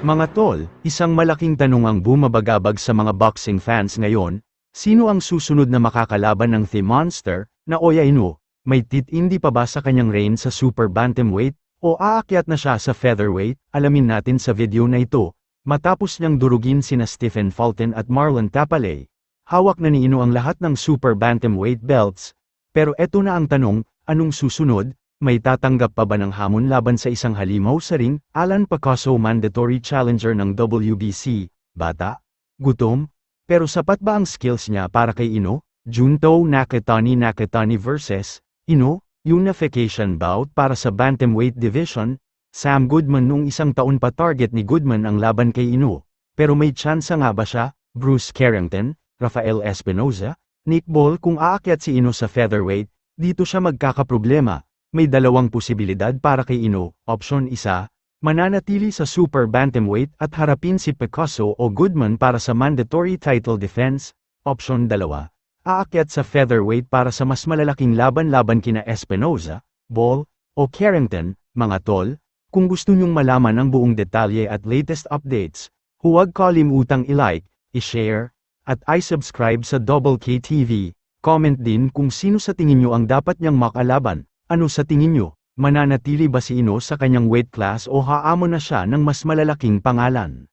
Mga tol, isang malaking tanong ang bumabagabag sa mga boxing fans ngayon, sino ang susunod na makakalaban ng The Monster, na Oya Ino? May titindi pa ba sa kanyang reign sa super bantamweight, o aakyat na siya sa featherweight? Alamin natin sa video na ito. Matapos niyang durugin sina Stephen Fulton at Marlon Tapalay, hawak na ni Ino ang lahat ng super bantamweight belts. Pero eto na ang tanong, anong susunod? May tatanggap pa ba ng hamon laban sa isang halimaw sa ring, Alan Picasso mandatory challenger ng WBC, bata, gutom, pero sapat ba ang skills niya para kay Ino? Junto Nakatani Nakatani vs. Ino, unification bout para sa bantamweight division, Sam Goodman nung isang taon pa target ni Goodman ang laban kay Ino, pero may tsansa nga ba siya, Bruce Carrington, Rafael Espinoza, Nick Ball kung aakyat si Ino sa featherweight, dito siya magkakaproblema. May dalawang posibilidad para kay Ino, option isa, mananatili sa super bantamweight at harapin si Picasso o Goodman para sa mandatory title defense, option dalawa, aakyat sa featherweight para sa mas malalaking laban-laban kina Espinoza, Ball, o Carrington, mga tol, kung gusto nyong malaman ang buong detalye at latest updates, huwag kalimutang i-like, i-share, at i-subscribe sa Double K TV. Comment din kung sino sa tingin nyo ang dapat niyang makalaban. Ano sa tingin nyo? Mananatili ba si Ino sa kanyang weight class o haamon na siya ng mas malalaking pangalan?